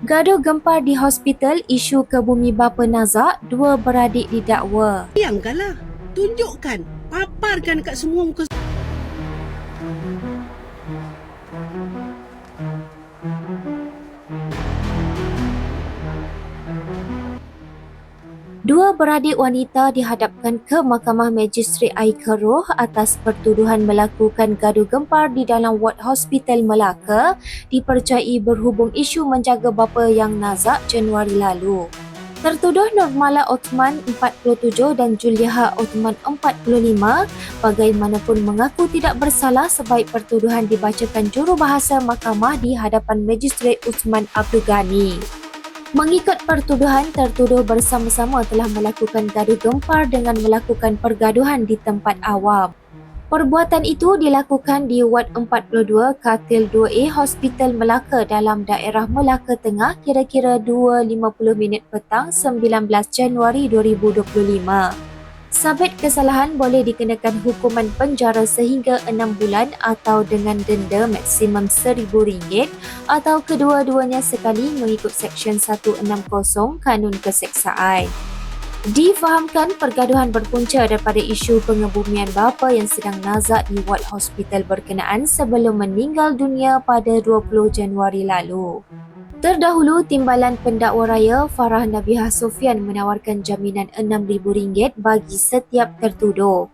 Gaduh gempar di hospital isu kebumi bapa Nazak, dua beradik didakwa. Bayangkanlah. Tunjukkan. Paparkan kat semua muka Dua beradik wanita dihadapkan ke Mahkamah Magistrat Air Keroh atas pertuduhan melakukan gaduh gempar di dalam ward hospital Melaka dipercayai berhubung isu menjaga bapa yang nazak Januari lalu. Tertuduh Nurmala Othman 47 dan Juliaha Othman 45 bagaimanapun mengaku tidak bersalah sebaik pertuduhan dibacakan jurubahasa mahkamah di hadapan Magistrat Uthman Abdul Ghani. Mengikut pertuduhan, tertuduh bersama-sama telah melakukan gaduh gempar dengan melakukan pergaduhan di tempat awam. Perbuatan itu dilakukan di Wad 42 Katil 2A Hospital Melaka dalam daerah Melaka Tengah kira-kira 2.50 minit petang 19 Januari 2025. Sabit kesalahan boleh dikenakan hukuman penjara sehingga 6 bulan atau dengan denda maksimum RM1,000 atau kedua-duanya sekali mengikut Seksyen 160 Kanun Keseksaan. Difahamkan pergaduhan berpunca daripada isu pengebumian bapa yang sedang nazak di ward hospital berkenaan sebelum meninggal dunia pada 20 Januari lalu. Terdahulu, Timbalan Pendakwa Raya Farah Nabihah Sofian menawarkan jaminan RM6,000 bagi setiap tertuduh.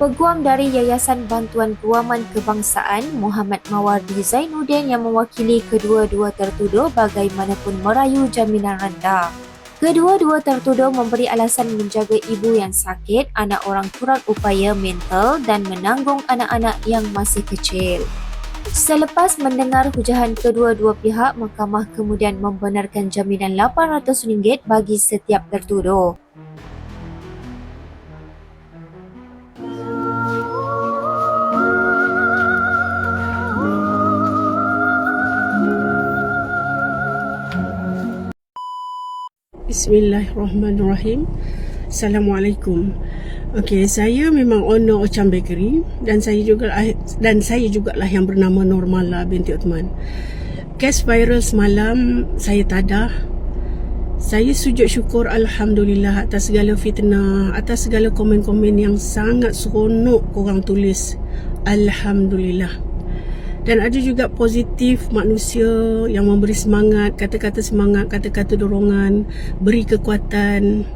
Peguam dari Yayasan Bantuan Guaman Kebangsaan Muhammad Mawardi Zainuddin yang mewakili kedua-dua tertuduh bagaimanapun merayu jaminan rendah. Kedua-dua tertuduh memberi alasan menjaga ibu yang sakit, anak orang kurang upaya mental dan menanggung anak-anak yang masih kecil. Selepas mendengar hujahan kedua-dua pihak, mahkamah kemudian membenarkan jaminan RM800 bagi setiap tertuduh. Bismillahirrahmanirrahim. Assalamualaikum. Okey, saya memang owner Ocam Bakery dan saya juga dan saya jugalah yang bernama Normala binti Uthman. Kes viral semalam saya tadah. Saya sujud syukur Alhamdulillah atas segala fitnah, atas segala komen-komen yang sangat seronok korang tulis. Alhamdulillah dan ada juga positif manusia yang memberi semangat, kata-kata semangat, kata-kata dorongan, beri kekuatan.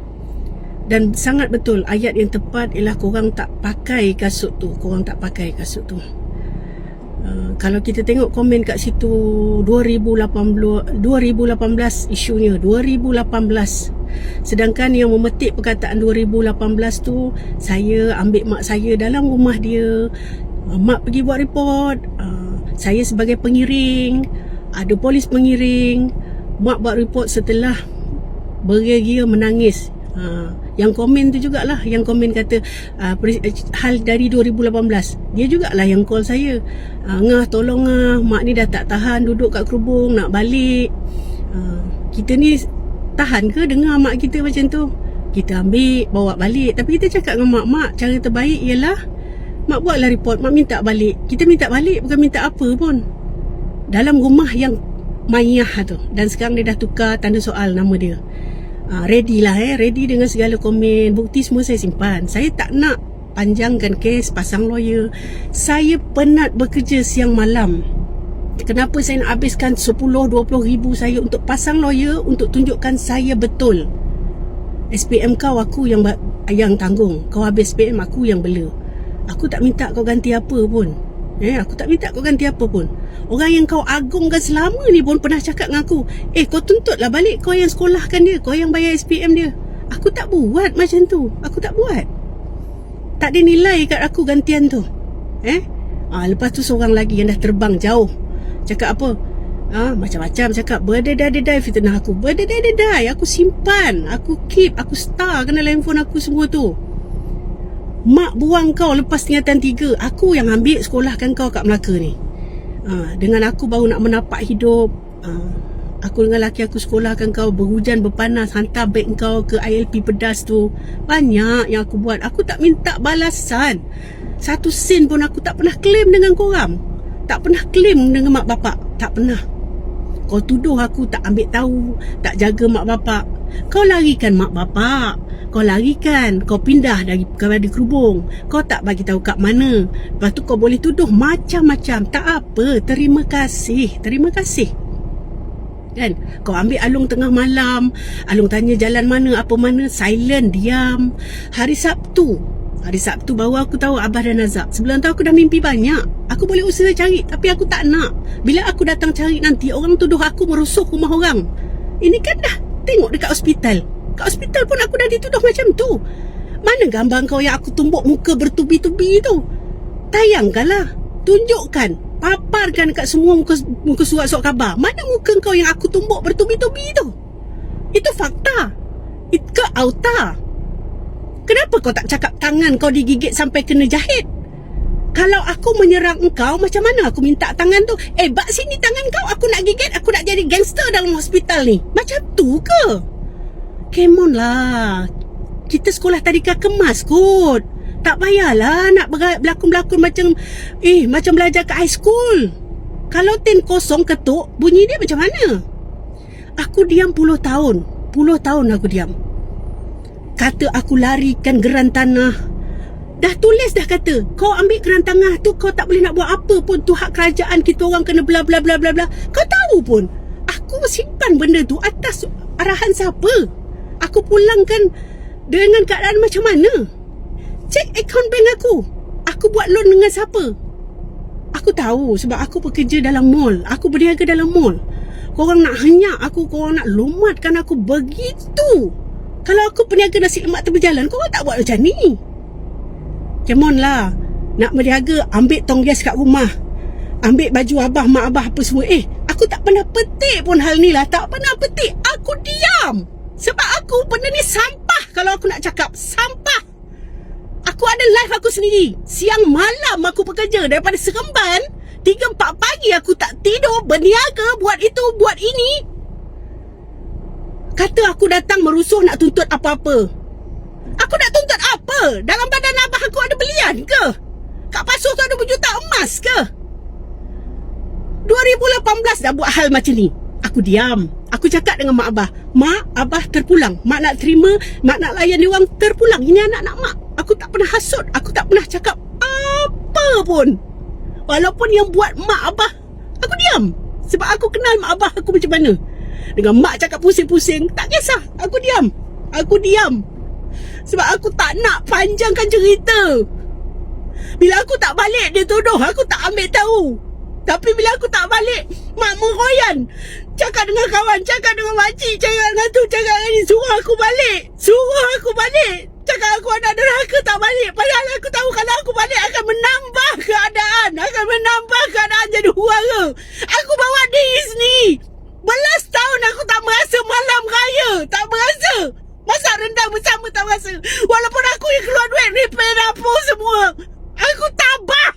Dan sangat betul ayat yang tepat ialah korang tak pakai kasut tu, korang tak pakai kasut tu. Uh, kalau kita tengok komen kat situ 2018 2018 isunya 2018 sedangkan yang memetik perkataan 2018 tu saya ambil mak saya dalam rumah dia. Uh, mak pergi buat report. Uh, saya sebagai pengiring. Ada polis pengiring. Mak buat report setelah bergia-gia menangis. Ha, yang komen tu jugalah. Yang komen kata uh, hal dari 2018 dia jugalah yang call saya. Uh, ngah tolong ngah. Mak ni dah tak tahan duduk kat kerubung nak balik. Uh, kita ni tahan ke dengar mak kita macam tu? Kita ambil bawa balik. Tapi kita cakap dengan mak-mak cara terbaik ialah Mak buatlah report. Mak minta balik. Kita minta balik Bukan minta apa pun. Dalam rumah yang Mayah tu. Dan sekarang dia dah tukar Tanda soal nama dia uh, Ready lah eh. Ready dengan segala komen. Bukti semua saya simpan. Saya tak nak Panjangkan kes Pasang lawyer. Saya penat bekerja siang malam. Kenapa saya nak habiskan 10-20 ribu saya Untuk pasang lawyer Untuk tunjukkan saya betul? SPM kau aku yang yang tanggung. Kau habis SPM aku yang bela. Aku tak minta kau ganti apa pun Eh, aku tak minta kau ganti apa pun. Orang yang kau agungkan selama ni pun pernah cakap dengan aku Eh, kau tuntutlah balik kau yang sekolahkan dia Kau yang bayar SPM dia. Aku tak buat macam tu. Aku tak buat. Tak ada nilai kat aku gantian tu. Eh? Ah, Lepas tu seorang lagi yang dah terbang jauh. Cakap apa? Ah, macam-macam cakap berdedai-dedai fitnah aku. Berdedai-dedai Aku simpan. Aku keep Aku star kena handphone aku semua tu Mak buang kau lepas tingkatan tiga Aku yang ambil sekolahkan kau kat Melaka ni. Ha, Dengan aku baru nak menapak hidup ha, Aku dengan laki aku sekolahkan kau Berhujan berpanas Hantar beg kau ke ILP pedas tu. Banyak yang aku buat. Aku tak minta balasan. Satu sen pun aku tak pernah claim dengan korang. Tak pernah claim dengan mak bapak. Tak pernah. Kau tuduh aku tak ambil tahu, tak jaga mak bapak. Kau larikan mak bapak. Kau larikan, kau pindah dari kepada kerubung. Kau tak bagi tahu kat mana. Lepas tu kau boleh tuduh macam-macam. Tak apa, terima kasih. Terima kasih. Kan? Kau ambil Alung tengah malam. Alung tanya jalan mana, apa mana. Silent, diam. Hari Sabtu. Hari Sabtu baru aku tahu Abah dan Azab. Sebelum tu aku dah mimpi banyak. Aku boleh usaha cari tapi aku tak nak. Bila aku datang cari nanti orang tuduh aku merusuh rumah orang. Ini kan dah tengok dekat hospital. Kat hospital pun aku dah dituduh macam tu. Mana gambar kau yang aku tumbuk muka bertubi-tubi tu? Tayangkanlah. Tunjukkan. Paparkan kat semua muka, muka surat-surat khabar. Mana muka kau yang aku tumbuk bertubi-tubi tu? Itu fakta. Itu auta. Kenapa kau tak cakap tangan kau digigit sampai kena jahit? Kalau aku menyerang engkau, macam mana aku minta tangan tu? Eh, bak sini tangan kau, aku nak gigit, aku nak jadi gangster dalam hospital ni. Macam tu ke? Come on lah. Kita sekolah tadika kemas kot. Tak payahlah nak ber- berlakon-berlakon macam eh macam belajar kat high school. Kalau ten kosong ketuk, bunyi dia macam mana? Aku diam puluh tahun. Puluh tahun aku diam. Kata aku larikan geran tanah. Dah tulis dah kata, kau ambil geran tanah tu kau tak boleh nak buat apa pun tu hak kerajaan kita orang kena bla bla bla bla bla. Kau tahu pun. Aku simpan benda tu atas arahan siapa? Aku pulangkan dengan keadaan macam mana? Cek akaun bank aku. Aku buat loan dengan siapa? Aku tahu sebab aku bekerja dalam mall. Aku berniaga dalam mall. Korang nak henyak aku, korang nak lumatkan aku begitu. Kalau aku peniaga nasi lemak tu berjalan, korang tak buat macam ni. Come on lah. Nak berniaga, ambil tong gas kat rumah. Ambil baju abah, mak abah apa semua. Eh, aku tak pernah petik pun hal ni lah. Tak pernah petik. Aku diam. Sebab aku benda ni sampah kalau aku nak cakap. Sampah. Aku ada life aku sendiri. Siang malam aku bekerja daripada Seremban. Tiga empat pagi aku tak tidur, berniaga, buat itu, buat ini. Kata aku datang merusuh nak tuntut apa-apa. Aku nak tuntut apa? Dalam badan abah aku ada belian ke? Kat pasuh tu ada berjuta emas ke? 2018 dah buat hal macam ni. Aku diam. Aku cakap dengan mak abah. Mak, abah terpulang. Mak nak terima, mak nak layan dia orang terpulang. Ini anak-anak mak. Aku tak pernah hasut. Aku tak pernah cakap apa pun. Walaupun yang buat mak abah, aku diam. Sebab aku kenal mak abah aku macam mana. Dengan mak cakap pusing-pusing, tak kisah. Aku diam. Aku diam. Sebab aku tak nak panjangkan cerita. Bila aku tak balik, dia tuduh aku tak ambil tahu. Tapi bila aku tak balik, mak meroyan. Cakap dengan kawan, cakap dengan makcik, cakap dengan tu, cakap dengan ni. Suruh aku balik. Suruh aku balik. Cakap aku anak derhaka tak balik. Padahal aku tahu kalau aku balik akan menambah keadaan. Akan menambah keadaan jadi huara. Aku bawa diri sendiri. Belas tahun aku tak merasa malam raya. Tak merasa. Masak rendang bersama tak merasa. Walaupun aku yang keluar duit repair dapur semua. Aku tabah.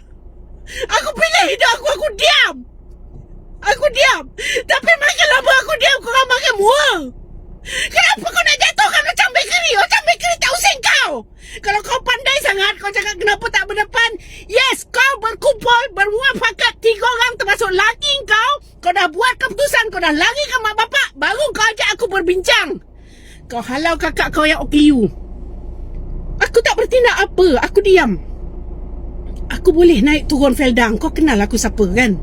Aku pilih hidup aku, aku diam. Aku diam. Tapi makin lama aku diam, kau orang makin mual. Kenapa kau nak jatuhkan macam bakery? Macam bakery tak usah kau. Kalau kau pandai sangat, kau cakap kenapa tak berdepan? Yes, kau berkumpul, bermuafakat tiga orang termasuk laki kau. Kau dah buat keputusan, kau dah lari ke mak bapak. Baru kau ajak aku berbincang. Kau halau kakak kau yang OKU. Aku tak bertindak apa, aku diam. Aku boleh naik turun Feldang. Kau kenal aku siapa kan?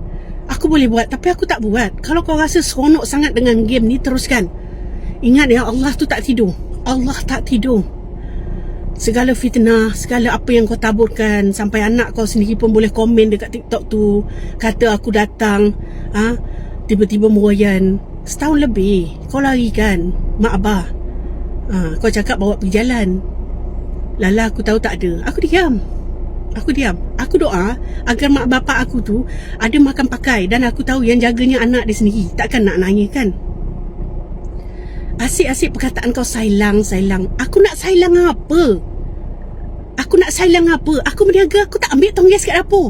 Aku boleh buat tapi aku tak buat. Kalau kau rasa seronok sangat dengan game ni teruskan. Ingat ya Allah tu tak tidur. Allah tak tidur. Segala fitnah, segala apa yang kau taburkan sampai anak kau sendiri pun boleh komen dekat TikTok tu kata aku datang, ha? Tiba-tiba meroyan. Setahun lebih kau lari kan mak abah. Ha, kau cakap bawa pergi jalan. Lala aku tahu tak ada. Aku diam. Aku diam. Aku doa agar mak bapak aku tu ada makan pakai dan aku tahu yang jaganya anak dia sendiri. Takkan nak nanya kan? Asyik-asyik perkataan kau sailang, sailang. Aku nak sailang apa? Aku nak sailang apa? Aku berniaga, aku tak ambil tong gas kat dapur.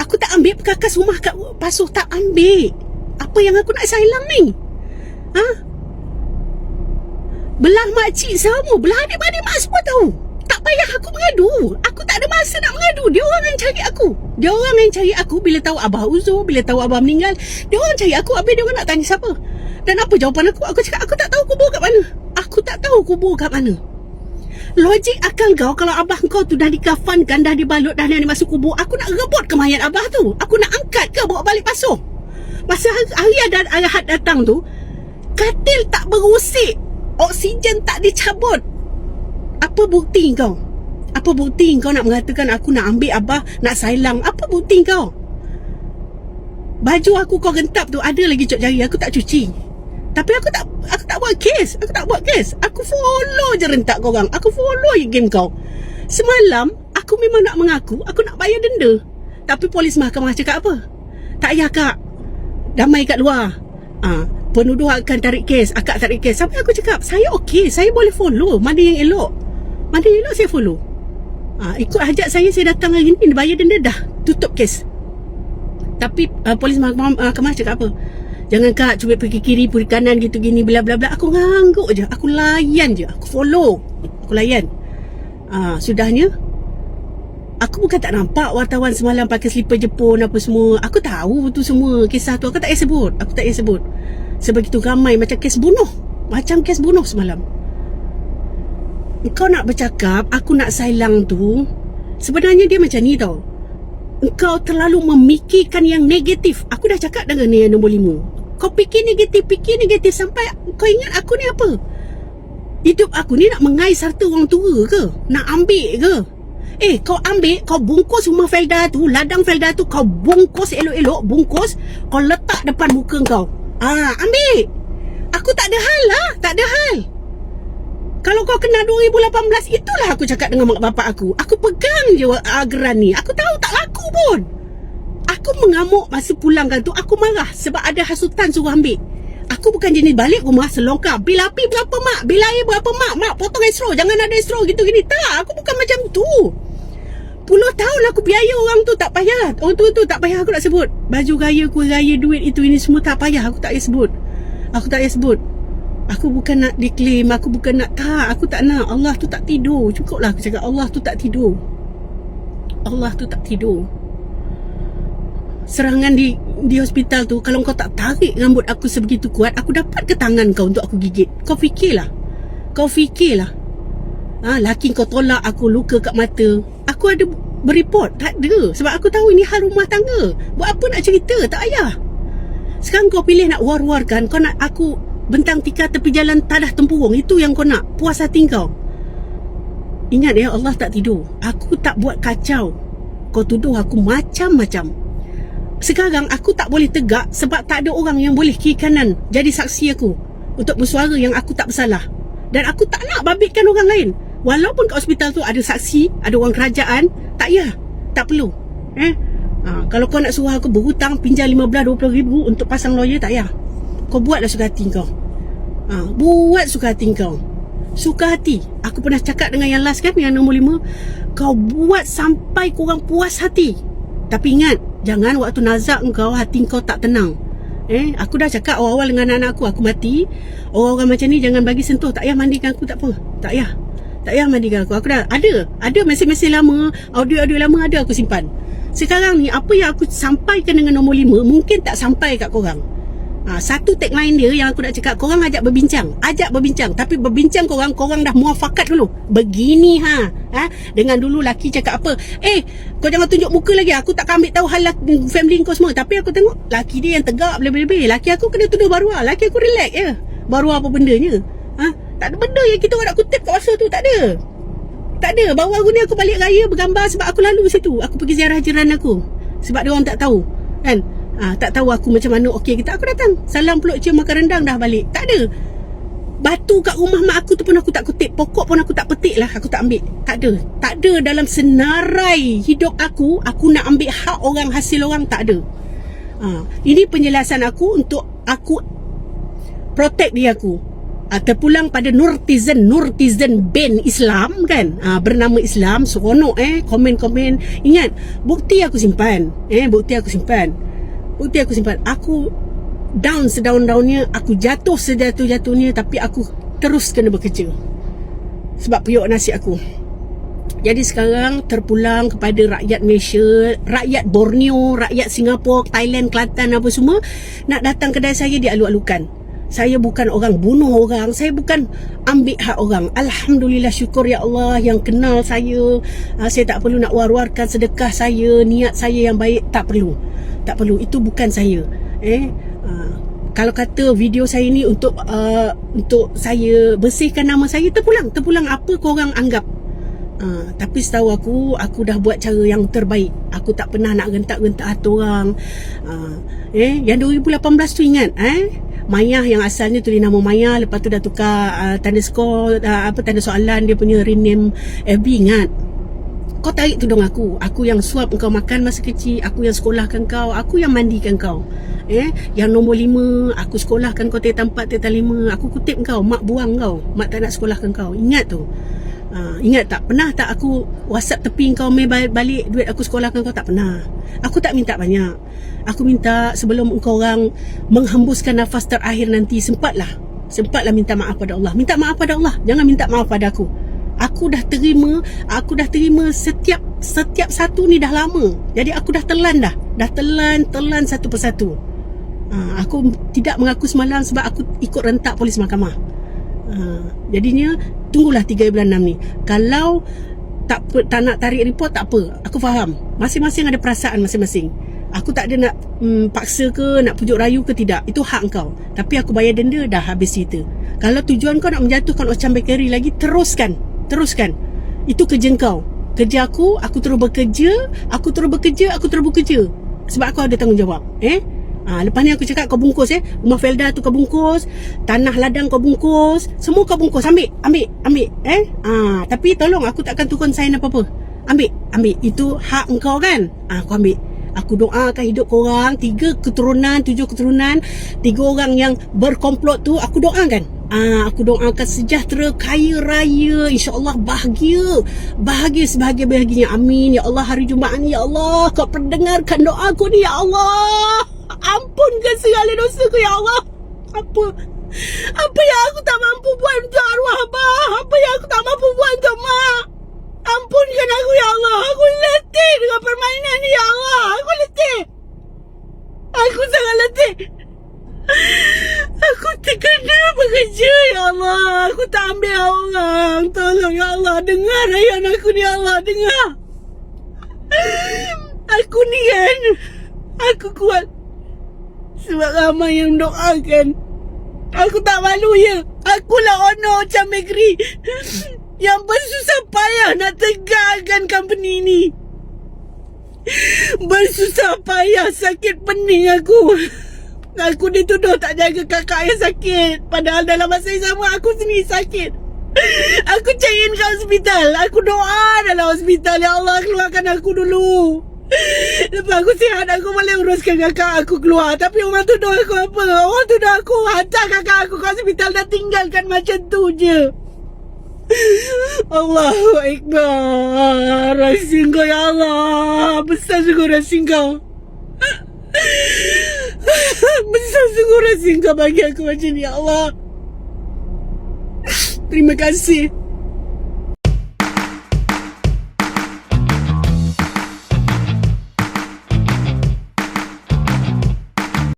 Aku tak ambil perkakas rumah kat pasuh. Tak ambil. Apa yang aku nak sailang ni? Ha? Belah makcik sama. Belah adik-adik mak semua tahu. Tak payah aku mengadu. Aku tak ada masa nak mengadu. Dia orang yang cari aku. Dia orang yang cari aku bila tahu abah uzur, bila tahu abah meninggal. Dia orang cari aku, habis dia orang nak tanya siapa. Dan apa jawapan aku? Aku cakap, aku tak tahu kubur kat mana. Aku tak tahu kubur kat mana. Logik akal kau kalau abah kau tu dah dikafankan, dah dibalut, dah dah masuk kubur, aku nak rebut ke mayat abah tu? Aku nak angkat ke bawa balik pasuh? Masa hari, ada ayat datang tu, katil tak berusik. Oksigen tak dicabut. Apa bukti kau? Apa bukti kau nak mengatakan aku nak ambil abah, nak sailang? Apa bukti kau? Baju aku kau gentap tu ada lagi cok jari, aku tak cuci. Tapi aku tak aku tak buat kes. Aku tak buat kes. Aku follow je rentak kau orang. Aku follow je game kau. Semalam aku memang nak mengaku aku nak bayar denda. Tapi polis mahkamah cakap apa? Tak payah kak. Damai kat luar. Ha, penuduh akan tarik kes, akak tarik kes. Sampai aku cakap, saya okey, saya boleh follow. Mana yang elok? Mana yang elok saya follow. Ha, ikut hajat saya saya datang hari ni bayar denda dah tutup kes. Tapi uh, polis mahkamah, mahkamah cakap apa? Jangan kak cuba pergi kiri pergi kanan gitu gini bla bla bla. Aku ngangguk je. Aku layan je. Aku follow. Aku layan. Uh, sudahnya Aku bukan tak nampak wartawan semalam pakai slipper Jepun apa semua. Aku tahu tu semua kisah tu. Aku tak payah sebut. Aku tak payah sebut. Sebegitu ramai macam kes bunuh. Macam kes bunuh semalam. Kau nak bercakap aku nak sailang tu. Sebenarnya dia macam ni tau. Engkau terlalu memikirkan yang negatif. Aku dah cakap dengan yang nombor lima. Kau fikir negatif, fikir negatif sampai kau ingat aku ni apa? Hidup aku ni nak mengais harta orang tua ke? Nak ambil ke? Eh, kau ambil, kau bungkus rumah Felda tu, ladang Felda tu, kau bungkus elok-elok, bungkus, kau letak depan muka kau. Ah, ambil. Aku tak ada hal lah, tak ada hal. Kalau kau kena 2018, itulah aku cakap dengan mak bapak aku. Aku pegang je ageran ni. Aku tahu tak laku pun. Aku mengamuk masa pulangkan tu, aku marah sebab ada hasutan suruh ambil. Aku bukan jenis balik rumah selongkar. Bil api berapa mak? Bil air berapa mak? Mak potong estro. Jangan ada estro gitu gini. Tak, aku bukan macam tu. Puluh tahun aku biaya orang tu tak payah. Orang tu tu tak payah aku nak sebut. Baju gaya, kuih gaya, duit itu ini semua tak payah. Aku tak payah sebut. Aku tak payah sebut. Aku bukan nak diklaim. Aku bukan nak tak. Aku tak nak. Allah tu tak tidur. Cukuplah aku cakap Allah tu tak tidur. Allah tu tak tidur. Serangan di di hospital tu kalau kau tak tarik rambut aku sebegitu kuat, aku dapat ke tangan kau untuk aku gigit. Kau fikirlah. Kau fikirlah. Ha, laki kau tolak aku luka kat mata. Aku ada bereport. Tak ada. Sebab aku tahu ini hal rumah tangga. Buat apa nak cerita? Tak payah. Sekarang kau pilih nak war-warkan. Kau nak aku bentang tika tepi jalan tadah tempurung. Itu yang kau nak. Puas hati kau. Ingat ya Allah tak tidur. Aku tak buat kacau. Kau tuduh aku macam-macam. Sekarang aku tak boleh tegak sebab tak ada orang yang boleh kiri kanan jadi saksi aku untuk bersuara yang aku tak bersalah. Dan aku tak nak babitkan orang lain. Walaupun kat hospital tu ada saksi, ada orang kerajaan, tak ya, tak perlu. Eh? Ha, kalau kau nak suruh aku berhutang pinjam 15-20 ribu untuk pasang lawyer, tak ya. Kau buatlah suka hati kau. Ha, buat suka hati kau. Suka hati. Aku pernah cakap dengan yang last kan, yang nombor 5. Kau buat sampai korang puas hati. Tapi ingat, Jangan waktu nazak kau hati kau tak tenang. Eh, aku dah cakap awal-awal dengan anak aku, aku mati. Orang-orang macam ni jangan bagi sentuh. Tak payah mandikan aku, tak apa. Tak payah. Tak payah mandikan aku. Aku dah ada. Ada mesej-mesej lama, audio-audio lama ada aku simpan. Sekarang ni, apa yang aku sampaikan dengan nombor lima, mungkin tak sampai kat korang. Ha, satu tagline dia yang aku nak cakap Korang ajak berbincang. Ajak berbincang Tapi berbincang korang Korang dah muafakat dulu. Begini ha, ha? Dengan dulu laki cakap apa? Eh Kau jangan tunjuk muka lagi. Aku tak ambil tahu hal family kau semua. Tapi aku tengok Laki dia yang tegak Lebih-lebih. Laki aku kena tuduh baru lah. Laki aku relax je. Baru apa bendanya ha? Tak ada benda yang kita nak kutip kat masa tu. Tak ada. Tak ada. Baru hari ni aku balik raya Bergambar sebab aku lalu situ. Aku pergi ziarah jiran aku. Sebab dia orang tak tahu Kan Ah, tak tahu aku macam mana okey kita aku datang. Salam peluk cium makan rendang dah balik. Tak ada. Batu kat rumah mak aku tu pun aku tak kutip. Pokok pun aku tak petik lah. Aku tak ambil. Tak ada. Tak ada dalam senarai hidup aku. Aku nak ambil hak orang hasil orang. Tak ada. Ha, ini penjelasan aku untuk aku protect dia aku. Ha, terpulang pada Nurtizen Nurtizen Ben Islam kan ha, Bernama Islam Seronok eh Komen-komen Ingat Bukti aku simpan Eh Bukti aku simpan Bukti aku simpan. Aku Down sedaun-daunnya Aku jatuh sejatuh-jatuhnya Tapi aku Terus kena bekerja. Sebab periuk nasi aku. Jadi sekarang terpulang kepada rakyat Malaysia, rakyat Borneo, rakyat Singapura, Thailand, Kelantan apa semua nak datang kedai saya dia alu-alukan. Saya bukan orang bunuh orang, saya bukan ambil hak orang. Alhamdulillah syukur ya Allah yang kenal saya. Uh, saya tak perlu nak war-warkan sedekah saya, niat saya yang baik tak perlu. Tak perlu, itu bukan saya. Eh, uh, kalau kata video saya ni untuk uh, untuk saya bersihkan nama saya terpulang, terpulang apa korang anggap Uh, tapi setahu aku Aku dah buat cara yang terbaik Aku tak pernah nak gentak-gentak hati orang uh, Eh Yang 2018 tu ingat eh Maya yang asalnya tulis nama Maya Lepas tu dah tukar uh, Tanda skor uh, Apa tanda soalan Dia punya rename FB ingat? Kau tarik tudung aku. Aku yang suap kau makan masa kecil Aku yang sekolahkan kau Aku yang mandikan kau. Eh, yang nombor lima Aku sekolahkan kau Tiap tempat tiap lima. Aku kutip kau Mak buang kau Mak tak nak sekolahkan kau. Ingat tu Uh, ingat tak pernah tak aku WhatsApp tepi kau mai balik, duit aku sekolahkan kau tak pernah. Aku tak minta banyak. Aku minta sebelum engkau orang menghembuskan nafas terakhir nanti sempatlah. Sempatlah minta maaf pada Allah. Minta maaf pada Allah. Jangan minta maaf pada aku. Aku dah terima, aku dah terima setiap setiap satu ni dah lama. Jadi aku dah telan dah. Dah telan, telan satu persatu. Uh, aku tidak mengaku semalam sebab aku ikut rentak polis mahkamah. Uh, jadinya tunggulah 3 bulan 6 ni. Kalau tak tak nak tarik report tak apa. Aku faham. Masing-masing ada perasaan masing-masing. Aku tak ada nak mm, paksa ke nak pujuk rayu ke tidak. Itu hak kau. Tapi aku bayar denda dah habis cerita. Kalau tujuan kau nak menjatuhkan Ocam Bakery lagi teruskan. Teruskan. Itu kerja kau. Kerja aku, aku terus bekerja, aku terus bekerja, aku terus bekerja. Sebab aku ada tanggungjawab. Eh? Ha, lepas ni aku cakap kau bungkus eh. Rumah Felda tu kau bungkus. Tanah ladang kau bungkus. Semua kau bungkus. Ambil, ambil, ambil. Eh? Ha, tapi tolong aku takkan tukar sign apa-apa. Ambil, ambil. Itu hak engkau kan? Ha, aku ambil. Aku doakan hidup korang. Tiga keturunan, tujuh keturunan. Tiga orang yang berkomplot tu aku doakan. Ah, aku doakan sejahtera, kaya raya, insya-Allah bahagia. Bahagia sebahagia-bahagianya. Amin. Ya Allah hari Jumaat ni ya Allah, kau pendengarkan doa aku ni ya Allah. Ampunkan segala dosa ku ya Allah. Apa? Apa yang aku tak mampu buat untuk arwah abah? Apa yang aku tak mampu buat untuk mak? Ampunkan aku ya Allah. Aku letih dengan permainan ni ya Allah. Aku letih. Aku sangat letih. Aku terkena bekerja ya Allah. Aku tak ambil orang. Tolong ya Allah. Dengar ayat aku ni ya Allah. Dengar. Aku ni kan. Aku kuat. Sebab ramai yang doakan. Aku tak malu ya. Akulah owner macam Megri. Yang bersusah payah nak tegakkan company ni. Bersusah payah sakit pening aku. Aku dituduh tak jaga kakak yang sakit. Padahal dalam masa yang sama aku sendiri sakit. Aku cariin ke hospital. Aku doa dalam hospital. Ya Allah keluarkan aku dulu. Lepas aku sihat aku boleh uruskan kakak aku keluar. Tapi orang tuduh aku apa? Orang tuduh aku hantar kakak aku ke hospital dan tinggalkan macam tu je. Allahu Akbar. Rahsia kau ya Allah. Besar sungguh rahsia kau. Besar sungguh rahsia kau bagi aku macam ni ya Allah. Terima kasih.